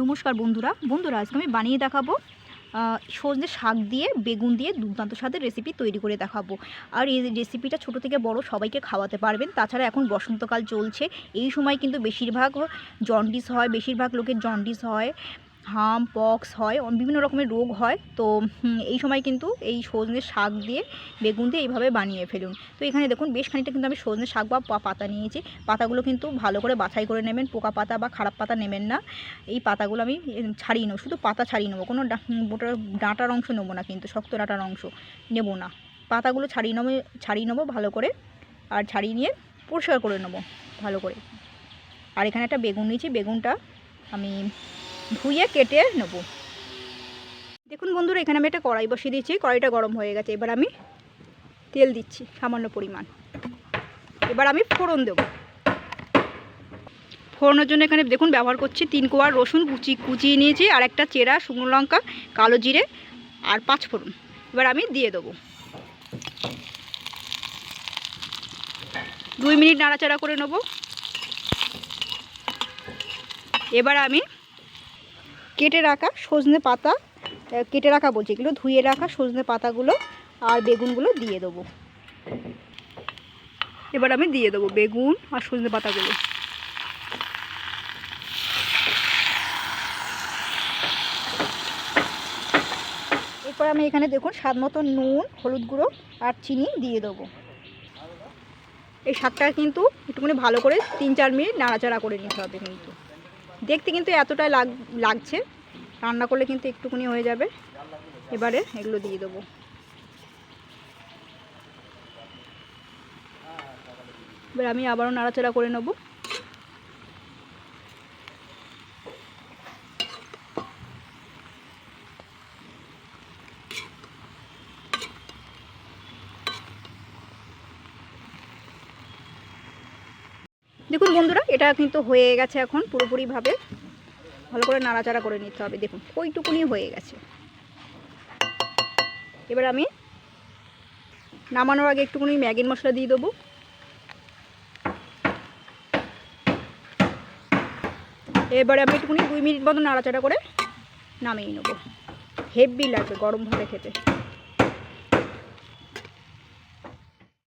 নমস্কার বন্ধুরা। বন্ধুরা, আজকে আমি বানিয়ে দেখাবো সজনে শাক দিয়ে, বেগুন দিয়ে দুর্দান্ত স্বাদের রেসিপি তৈরি করে দেখাবো। আর এই রেসিপিটা ছোট থেকে বড় সবাইকে খাওয়াতে পারবেন। তাছাড়া এখন বসন্তকাল চলছে। এই সময় কিন্তু বেশিরভাগ জন্ডিস হয়, বেশিরভাগ লোকের জন্ডিস হয়। হাম পক্স হয় বিভিন্ন রকমের রোগ হয়। তো এই সময় কিন্তু এই সজনে শাক দিয়ে বেগুন দিয়ে এইভাবে বানিয়ে ফেলুন। তো এখানে দেখুন বেশ খানিকটা কিন্তু আমি সজনে শাক বা পাতা নিয়েছি। পাতাগুলো কিন্তু ভালো করে বাছাই করে নেবেন পোকা পাতা বা খারাপ পাতা নেবেন না। এই পাতাগুলো আমি ছাড়িয়ে নেব শুধু পাতা ছাড়িয়ে নেব কোনো হুম, ডাঁটার অংশ নেব না কিন্তু শক্ত ডাঁটার অংশ নেব না। পাতাগুলো ছাড়িয়ে নেব ছাড়িয়ে নেব ভালো করে আর ছাড়িয়ে নিয়ে পরিষ্কার করে নেব ভালো করে। আর এখানে একটা বেগুন নিয়েছি বেগুনটা আমি ধুয়ে কেটে নেব। দেখুন বন্ধুরা, এখানে আমি একটা কড়াই বসিয়ে দিয়েছি, কড়াইটা গরম হয়ে গেছে। এবার আমি তেল দিচ্ছি, সামান্য পরিমাণ। এবার আমি ফোড়ন দেবো। ফোড়নের জন্য এখানে দেখুন ব্যবহার করছি তিন কোয়া রসুন কুচি, কুচিয়ে নিয়েছি, আর একটা চেরা, শুকনো লঙ্কা, কালো জিরে, আর পাঁচ ফোড়ন। এবার আমি দিয়ে দেবো। দুই মিনিট নাড়াচাড়া করে নেব। এবার আমি কেটে রাখা সজনে পাতা কেটে রাখা বলছি এগুলো, ধুয়ে রাখা সজনে পাতাগুলো আর বেগুনগুলো দিয়ে দেবো। এবার আমি দিয়ে দেবো বেগুন আর সজনে পাতাগুলো। এরপর আমি এখানে দেখুন স্বাদ মতো নুন, হলুদ গুঁড়ো আর চিনি দিয়ে দেবো। এই শাকটা কিন্তু একটুখানি ভালো করে তিন চার মিনিট নাড়াচাড়া করে নিতে হবে কিন্তু। দেখতে কিন্তু এতটাই লাগ, লাগছে। রান্না করলে কিন্তু একটুকুনি হয়ে যাবে। এবারে এগুলো দিয়ে দেবো। এবার আমি আবারও নাড়াচাড়া করে নেব। দেখুন বন্ধুরা, এটা কিন্তু হয়ে গেছে এখন পুরোপুরিভাবে। ভালো করে নাড়াচাড়া করে নিতে হবে। দেখুন, ওইটুকুনি হয়ে গেছে। এবার আমি নামানোর আগে একটুখানি ম্যাগির মশলা দিয়ে দেবো। এবারে আমি একটুখানি দুই মিনিট মতো নাড়াচাড়া করে নামিয়ে নেব। হেভি লাগবে গরম ভাবে খেতে।